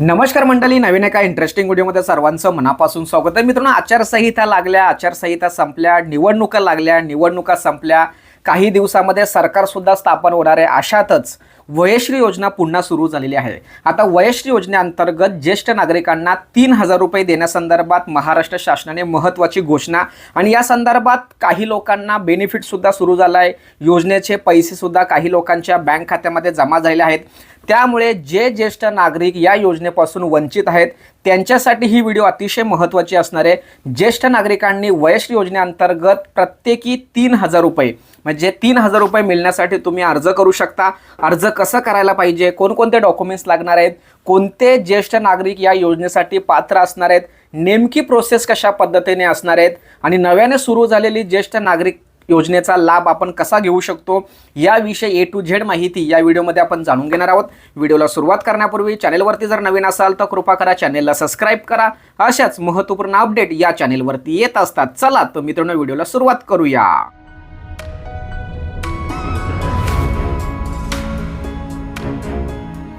नमस्कार मंडळी नवीन एका इंटरेस्टिंग व्हिडिओमध्ये सर्वांचं मनापासून स्वागत आहे. मित्रांनो आचारसंहिता लागल्या आचारसंहिता संपल्या निवडणुका लागल्या निवडणुका संपल्या. काही दिवसामध्ये सरकार सुद्धा स्थापन होणार आहे अशातच वयश्री योजना पुन्हा सुरू झालेली आहे. आता वयश्री योजनेअंतर्गत ज्येष्ठ नागरिकांना तीन हजार रुपये देण्यासंदर्भात महाराष्ट्र शासनाने महत्त्वाची घोषणा आणि या संदर्भात काही लोकांना बेनिफिटसुद्धा सुरू झाला आहे योजनेचे पैसेसुद्धा काही लोकांच्या बँक खात्यामध्ये जमा झालेले आहेत. त्यामुळे जे ज्येष्ठ नागरिक या योजनेपासून वंचित आहेत त्यांच्यासाठी ही व्हिडिओ अतिशय महत्त्वाची असणार आहे. ज्येष्ठ नागरिकांनी वयश्री योजनेअंतर्गत प्रत्येकी तीन हजार रुपये म्हणजे तीन हजार रुपये मिळण्यासाठी तुम्ही अर्ज करू शकता. अर्ज कसं करायला पाहिजे? कोणकोणते डॉक्युमेंट्स लागणार आहेत? कोणते ज्येष्ठ नागरिक या योजनेसाठी पात्र असणार आहेत? नेमकी प्रोसेस कशा पद्धतीने असणार आहेत? आणि नव्याने सुरू झालेली ज्येष्ठ नागरिक योजनेचा लाभ आपण कसा घेऊ शकतो? याविषयी ए टू झेड माहिती या व्हिडिओमध्ये आपण जाणून घेणार आहोत. व्हिडिओला सुरुवात करण्यापूर्वी चॅनेलवरती जर नवीन असाल तर कृपा करा चॅनेलला सबस्क्राईब करा. अशाच महत्त्वपूर्ण अपडेट या चॅनेलवरती येत असतात. चला तर मित्रांनो व्हिडिओला सुरुवात करूया.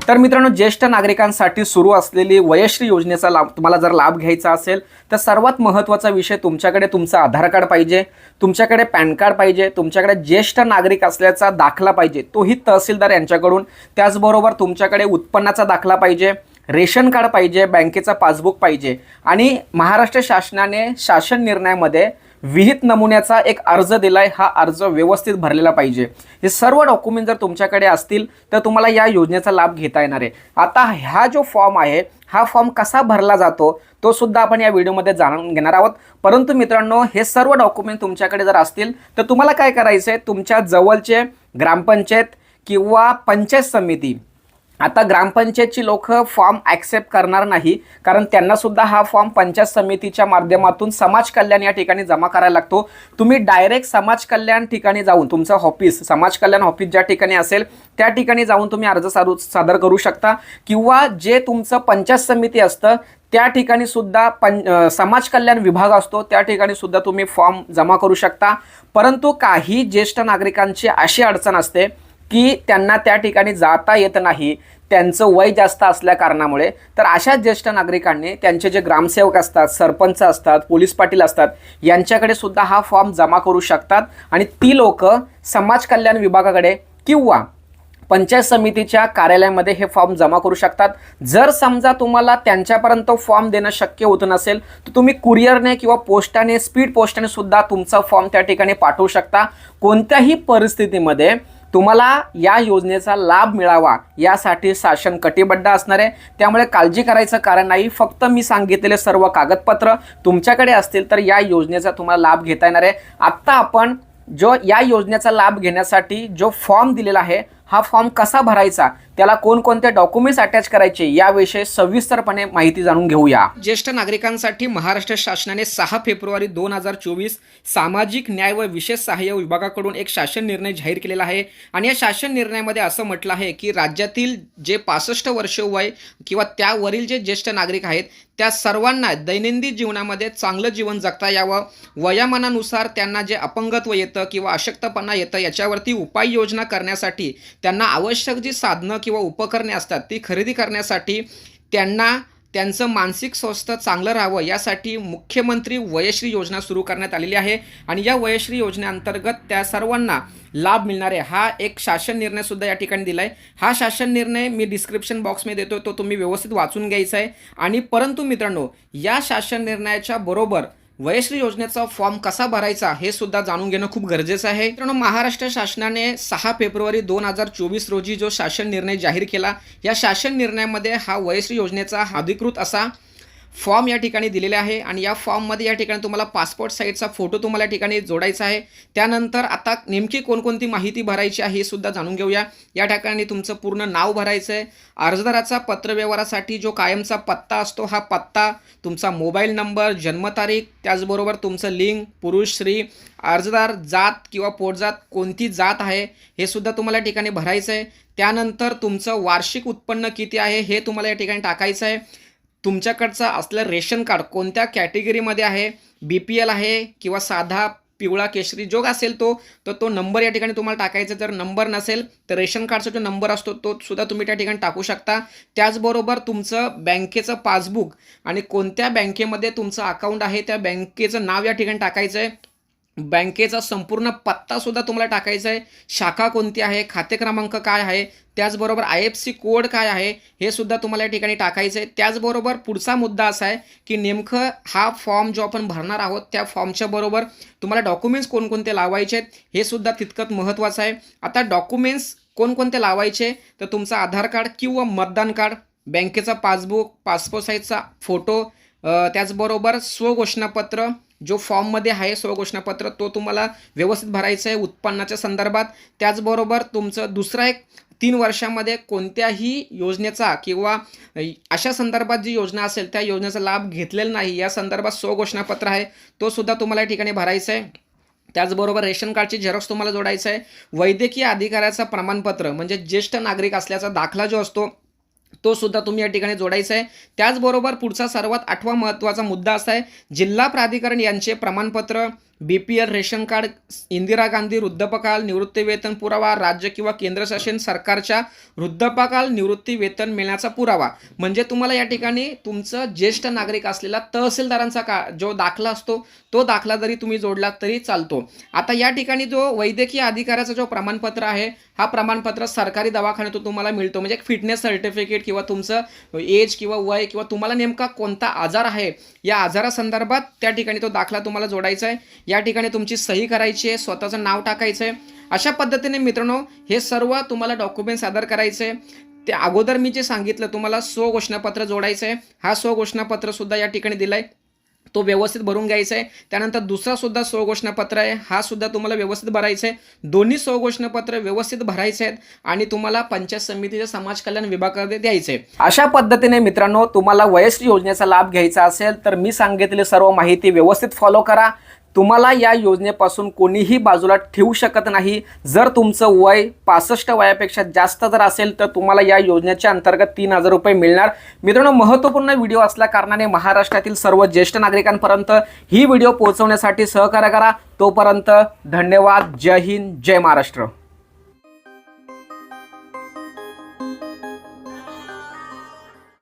तर मित्रांनो ज्येष्ठ नागरिकांसाठी सुरू असलेली वयश्री योजनेचा लाभ तुम्हाला जर लाभ घ्यायचा असेल तर सर्वात महत्त्वाचा विषय तुमच्याकडे तुमचं आधार कार्ड पाहिजे तुमच्याकडे पॅन कार्ड पाहिजे तुमच्याकडे ज्येष्ठ नागरिक असल्याचा दाखला पाहिजे तोही तहसीलदार यांच्याकडून. त्याचबरोबर तुमच्याकडे उत्पन्नाचा दाखला पाहिजे रेशन कार्ड पाहिजे बँकेचा पासबुक पाहिजे आणि महाराष्ट्र शासनाने शासन निर्णयामध्ये विहित नमुन्याचा एक अर्ज दिलाय हा अर्ज व्यवस्थित भरलेला पाहिजे. हे सर्व डॉक्युमेंट जर तुमच्याकडे असतील तर तुम्हाला या योजनेचा लाभ घेता येणार आहे. आता हा जो फॉर्म आहे हा फॉर्म कसा भरला जातो तो सुद्धा आपण या व्हिडिओमध्ये जाणून घेणार आहोत. परंतु मित्रांनो हे सर्व डॉक्युमेंट तुमच्याकडे जर असतील तर तुम्हाला काय करायचं आहे तुमच्या जवळचे ग्रामपंचायत किंवा पंचायत समिती आता ग्रामपंचायतची लोक फॉर्म ॲक्सेप्ट करणार नाही कारण त्यांनासुद्धा हा फॉर्म पंचायत समितीच्या माध्यमातून समाज कल्याण या ठिकाणी जमा करायला लागतो. तुम्ही डायरेक्ट समाज कल्याण ठिकाणी जाऊन तुमचं ऑफिस समाज कल्याण ऑफिस ज्या ठिकाणी असेल त्या ठिकाणी जाऊन तुम्ही अर्ज सारू सादर करू शकता. किंवा जे तुमचं पंचायत समिती असतं त्या ठिकाणी सुद्धा पं समाज कल्याण विभाग असतो त्या ठिकाणी सुद्धा तुम्ही फॉर्म जमा करू शकता. परंतु काही ज्येष्ठ नागरिकांची अशी अडचण असते की त्यांना त्या ठिकाणी जाता येत नाही त्यांचं वय जास्त असल्या कारणामुळे. तर अशा ज्येष्ठ नागरिकांनी त्यांचे जे ग्रामसेवक असतात सरपंच असतात पोलीस पाटील असतात यांच्याकडे सुद्धा हा फॉर्म जमा करू शकतात आणि ती लोक समाज कल्याण विभागाकडे किंवा पंचायत समितीच्या कार्यालयामध्ये हे फॉर्म जमा करू शकतात. जर समजा तुम्हाला त्यांच्यापर्यंत फॉर्म देणं शक्य होत नसेल तर तुम्ही कुरिअरने किंवा पोस्टाने स्पीड पोस्टाने सुद्धा तुमचा फॉर्म त्या ठिकाणी पाठवू शकता. कोणत्याही परिस्थितीमध्ये तुम्हाला या योजनेचा लाभ मिळावा. यासाठी शासन कटिबद्ध असणार आहे. त्यामुळे काळजी करायचं कारण नाही. फक्त मी सांगितलेले सर्व कागदपत्र तुमच्याकडे असतील तर या योजनेचा तुम्हाला लाभ घेता येणार आहे. आत्ता आपण जो या योजनेचा लाभ घेण्यासाठी जो फॉर्म दिलेला आहे हा फॉर्म कसा भरायचा? त्याला कोणकोणते डॉक्युमेंट्स अटॅच करायचे? याविषयी सविस्तरपणे माहिती जाणून घेऊया. ज्येष्ठ नागरिकांसाठी महाराष्ट्र शासनाने सहा फेब्रुवारी दोन हजार चोवीस सामाजिक न्याय व विशेष सहाय्य विभागाकडून एक शासन निर्णय जाहीर केलेला आहे. आणि या शासन निर्णयामध्ये असं म्हटलं आहे की राज्यातील जे पासष्ट वर्ष वय किंवा त्यावरील जे ज्येष्ठ नागरिक आहेत त्या सर्वांना दैनंदिन जीवनामध्ये चांगलं जीवन जगता यावं. वयामानानुसार त्यांना जे अपंगत्व येतं किंवा अशक्तपणा येतं याच्यावरती उपाययोजना करण्यासाठी त्यांना आवश्यक जी साधनं किंवा उपकरणे असतात ती खरेदी करण्यासाठी त्यांना त्यांचं मानसिक स्वास्थ्य चांगलं राहावं यासाठी मुख्यमंत्री वयश्री योजना सुरू करण्यात आलेली आहे. आणि या वयश्री योजनेअंतर्गत त्या सर्वांना लाभ मिळणार आहे. हा एक शासन निर्णयसुद्धा या ठिकाणी दिला आहे हा शासन निर्णय मी डिस्क्रिप्शन बॉक्समध्ये देतो तो तुम्ही व्यवस्थित वाचून घ्यायचा आहे. आणि परंतु मित्रांनो या शासन निर्णयाच्या बरोबर वयश्री योजनेचा फॉर्म कसा भरायचा हे सुद्धा जाणून घेणं खूप गरजेचं आहे. मित्रांनो महाराष्ट्र शासनाने सहा फेब्रुवारी दोन हजार चोवीस रोजी जो शासन निर्णय जाहीर केला या शासन निर्णयामध्ये हा वयश्री योजनेचा अधिकृत असा फॉर्म या ठिकाणी दिलेले आहे आणि या फॉर्ममध्ये या ठिकाणी तुम्हाला पासपोर्ट साईजचा फोटो तुम्हाला या ठिकाणी जोडायचा आहे. त्यानंतर आता नेमकी कोणकोणती माहिती भरायची आहे हे सुद्धा जाणून घेऊया. या ठिकाणी तुमचं पूर्ण नाव भरायचं आहे. अर्जदाराचा पत्रव्यवहारासाठी जो कायमचा पत्ता असतो हा पत्ता तुमचा मोबाईल नंबर जन्मतारीख त्याचबरोबर तुमचं लिंग पुरुष स्त्री अर्जदार जात किंवा पोटजात कोणती जात आहे हे सुद्धा तुम्हाला या ठिकाणी भरायचं आहे. त्यानंतर तुमचं वार्षिक उत्पन्न किती आहे हे तुम्हाला या ठिकाणी टाकायचं आहे. तुमच्याकडचं असलं रेशन कार्ड कोणत्या कॅटेगरीमध्ये आहे? बी पी एल आहे किंवा साधा पिवळा केशरी जोग असेल तो तर तो नंबर या ठिकाणी तुम्हाला टाकायचा. जर नंबर नसेल तर रेशन कार्डचा जो नंबर असतो तो सुद्धा तुम्ही त्या ठिकाणी टाकू शकता. त्याचबरोबर तुमचं बँकेचं पासबुक आणि कोणत्या बँकेमध्ये तुमचं अकाउंट आहे त्या बँकेचं नाव या ठिकाणी टाकायचं आहे बँकेचा संपूर्ण पत्ता सुद्धा तुम्हाला टाकायचा आहे. शाखा कोणती आहे? खाते क्रमांक काय आहे? त्याचबरोबर आय एफ सी कोड काय आहे? हे सुद्धा तुम्हाला या ठिकाणी टाकायचं आहे. त्याचबरोबर पुढचा मुद्दा असा आहे की नेमकं हा फॉर्म जो आपण भरणार आहोत त्या फॉर्मच्या बरोबर तुम्हाला डॉक्युमेंट्स कोणकोणते लावायचे आहेत हे सुद्धा तितकंच महत्त्वाचं आहे. आता डॉक्युमेंट्स कोणकोणते लावायचे तर तुमचं आधार कार्ड किंवा मतदान कार्ड बँकेचा पासबुक पासपोर्ट साईजचा फोटो त्याचबरोबर स्वघोषणापत्र जो फॉर्ममध्ये आहे स्वघोषणापत्र तो तुम्हाला व्यवस्थित भरायचं आहे उत्पन्नाच्या संदर्भात. त्याचबरोबर तुमचं दुसरा एक तीन वर्षामध्ये कोणत्याही योजनेचा किंवा अशा संदर्भात जी योजना असेल त्या योजनेचा लाभ घेतलेला नाही या संदर्भात स्वघोषणापत्र आहे तो सुद्धा तुम्हाला या ठिकाणी भरायचा आहे. त्याचबरोबर रेशन कार्डची झेरॉक्स तुम्हाला जोडायचं आहे. वैद्यकीय अधिकाऱ्याचं प्रमाणपत्र म्हणजे ज्येष्ठ नागरिक असल्याचा दाखला जो असतो तो सुद्धा तुम्ही या ठिकाणी जोडायचा आहे. त्याचबरोबर पुढचा सर्वात आठवा महत्त्वाचा मुद्दा असा आहे जिल्हा प्राधिकरण यांचे प्रमाणपत्र B P L ration card Indira Gandhi वृद्धपकाल निवृत्तीवेतन पुरावा राज्य किंवा केंद्रशासन सरकारच्या वृद्धपकाल निवृत्ती वेतन मिळण्याचा पुरावा. म्हणजे तुम्हाला या ठिकाणी तुमचं ज्येष्ठ नागरिक असलेला तहसीलदारांचा का जो दाखला असतो तो दाखला जरी तुम्ही जोडला तरी चालतो. आता या ठिकाणी जो वैद्यकीय अधिकाऱ्याचा जो प्रमाणपत्र आहे हा प्रमाणपत्र सरकारी दवाखान्यातून तुम्हाला मिळतो. म्हणजे एक फिटनेस सर्टिफिकेट किंवा तुमचं एज किंवा वय किंवा तुम्हाला नेमका कोणता आजार आहे या आजारासंदर्भात त्या ठिकाणी तो दाखला तुम्हाला जोडायचा आहे. या ठिकाणी तुमची सही करायची आहे स्वतःचं नाव टाकायचं आहे अशा पद्धतीने मित्रांनो हे सर्व तुम्हाला डॉक्युमेंट सादर करायचे आहे ते अगोदर मी जे सांगितलं तुम्हाला स्वघोषणापत्र जोडायचं आहे हा स्वघोषणापत्र सुद्धा या ठिकाणी दिलाय. तो व्यवस्थित भरून घ्यायचा आहे त्यानंतर दुसरा सुद्धा स्वघोषणापत्र आहे. हा सुद्धा तुम्हाला व्यवस्थित भरायचा आहे दोन्ही स्वघोषणापत्र व्यवस्थित भरायचे आहेत आणि तुम्हाला पंचायत समितीच्या समाज कल्याण विभागामध्ये द्यायचे आहे अशा पद्धतीने मित्रांनो तुम्हाला वयस्क योजनेचा लाभ घ्यायचा असेल तर मी सांगितलेली सर्व माहिती व्यवस्थित फॉलो करा. तुम्हाला या योजनेपासून कोणीही बाजूला ठेवू शकत नाही. जर तुमचं वय पासष्ट वयापेक्षा जास्त जर असेल तर तुम्हाला या योजनेच्या अंतर्गत तीन हजार रुपये मिळणार. मित्रांनो महत्त्वपूर्ण व्हिडिओ असल्या कारणाने महाराष्ट्रातील सर्व ज्येष्ठ नागरिकांपर्यंत ही व्हिडिओ पोहोचवण्यासाठी सहकार्य करा. तोपर्यंत धन्यवाद. जय हिंद. जय महाराष्ट्र.